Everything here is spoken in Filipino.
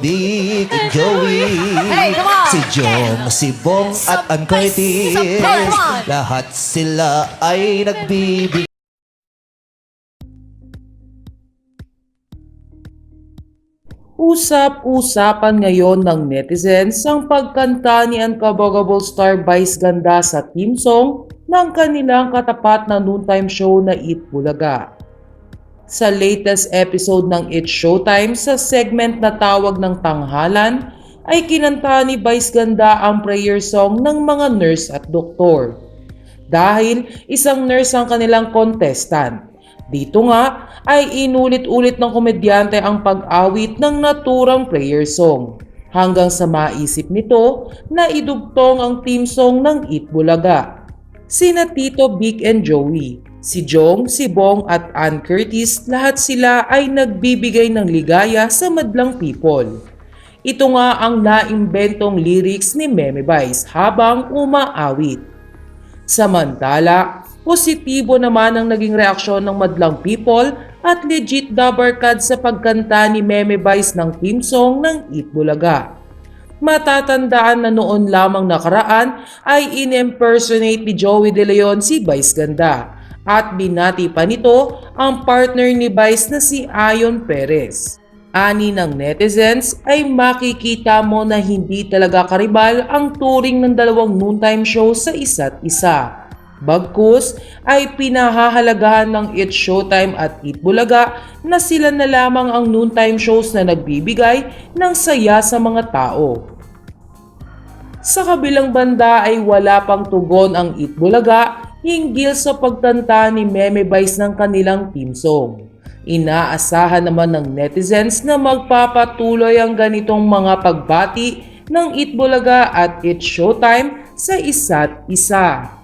Big Joey Hey, come on! Si Jong, si Bong at Ann Curtis! Lahat sila ay nagbibig Usap-usapan ngayon ng netizens ang pagkanta ni Uncoverable Star Vice Ganda sa team song ng kanilang katapat na noontime show na Eat Bulaga. Sa latest episode ng It's Showtime sa segment na tawag ng tanghalan, ay kinanta ni Vice Ganda ang prayer song ng mga nurse at doktor. Dahil isang nurse ang kanilang contestant. Dito nga ay inulit-ulit ng komedyante ang pag-awit ng naturang prayer song. Hanggang sa maisip nito na idugtong ang team song ng Eat Bulaga. Sina Tito, Big and Joey, si Jong, si Bong at Ann Curtis, lahat sila ay nagbibigay ng ligaya sa madlang people. Ito nga ang naimbentong lyrics ni Meme Vice habang umaawit. Samantala, positibo naman ang naging reaksyon ng madlang people at legit dabarkad sa pagkanta ni Meme Vice ng team song ng Eat Bulaga. Matatandaan na noon lamang nakaraan ay in-impersonate ni Joey De Leon si Vice Ganda at binati pa nito ang partner ni Vice na si Ayon Perez. Ani ng netizens ay makikita mo na hindi talaga karibal ang touring ng dalawang noontime show sa isa't isa. Bagkus ay pinahahalagahan ng It's Showtime at Eat Bulaga na sila na lamang ang noontime shows na nagbibigay ng saya sa mga tao. Sa kabilang banda ay wala pang tugon ang Eat Bulaga hinggil sa pagkanta ni Meme Vice ng kanilang team song. Inaasahan naman ng netizens na magpapatuloy ang ganitong mga pagbati ng Eat Bulaga at It's Showtime sa isa't isa.